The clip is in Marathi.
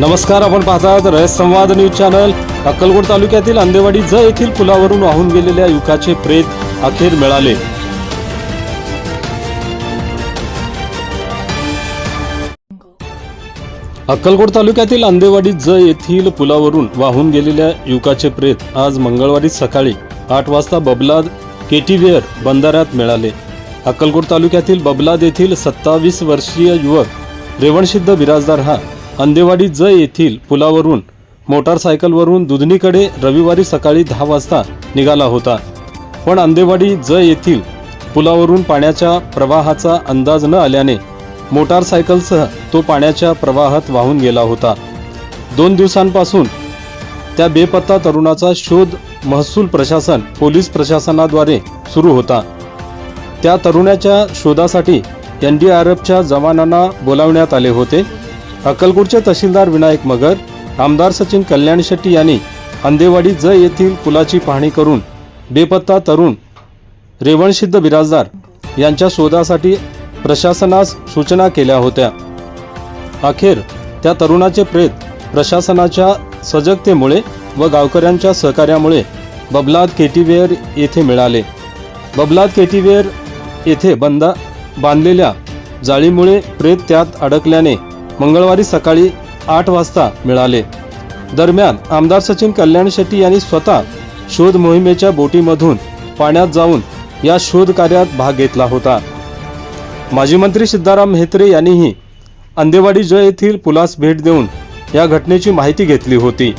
नमस्कार आपण पाहतात रयत संवाद न्यूज चॅनल. अक्कलकोट तालुक्यातील आंदेवाडी ज येथील पुलावरून वाहून गेलेल्या युवकाचे प्रेत अखेर मिळाले. अक्कलकोट तालुक्यातील आंदेवाडी ज येथील पुलावरून वाहून गेलेल्या युवकाचे प्रेत आज मंगळवारी सकाळी आठ वाजता बबलाद केटीवेअर बंधाऱ्यात मिळाले. अक्कलकोट तालुक्यातील बबलाद येथील सत्तावीस वर्षीय युवक रेवणसिद्ध बिराजदार हा अंदेवाडी ज येथील पुलावरून मोटारसायकलवरून दुधनीकडे रविवारी सकाळी दहा वाजता निघाला होता. पण अंदेवाडी ज येथील पुलावरून पाण्याच्या प्रवाहाचा अंदाज न आल्याने मोटारसायकलसह तो पाण्याच्या प्रवाहात वाहून गेला होता. दोन दिवसांपासून त्या बेपत्ता तरुणाचा शोध महसूल प्रशासन पोलीस प्रशासनाद्वारे सुरू होता. त्या तरुणाच्या शोधासाठी एन डी आर एफच्या जवानांना बोलावण्यात आले होते. अक्कलकोटचे तहसीलदार विनायक मगर आमदार सचिन कल्याण शेट्टी यांनी अंदेवाडी ज येथील पुलाची पाहणी करून बेपत्ता तरुण रेवणसिद्ध बिराजदार यांच्या शोधासाठी प्रशासनास सूचना केल्या होत्या. अखेर त्या तरुणाचे प्रेत प्रशासनाच्या सजगतेमुळे व गावकऱ्यांच्या सहकार्यामुळे बबलाद केटीवेअर येथे मिळाले. बबलाद केटीवेअर येथे बंदा बांधलेल्या जाळीमुळे प्रेत त्यात अडकल्याने मंगळवारी सकाळी आठ वाजता मिळाले. दरम्यान आमदार सचिन कल्याण शेट्टी यांनी स्वतः शोध मोहिमेच्या बोटीमधून पाण्यात जाऊन या शोध कार्यात भाग घेतला होता. माजी मंत्री सिद्धाराम म्हेत्रे यांनीही अंदेवाडी जय येथील पुलास भेट देऊन या घटनेची माहिती घेतली होती.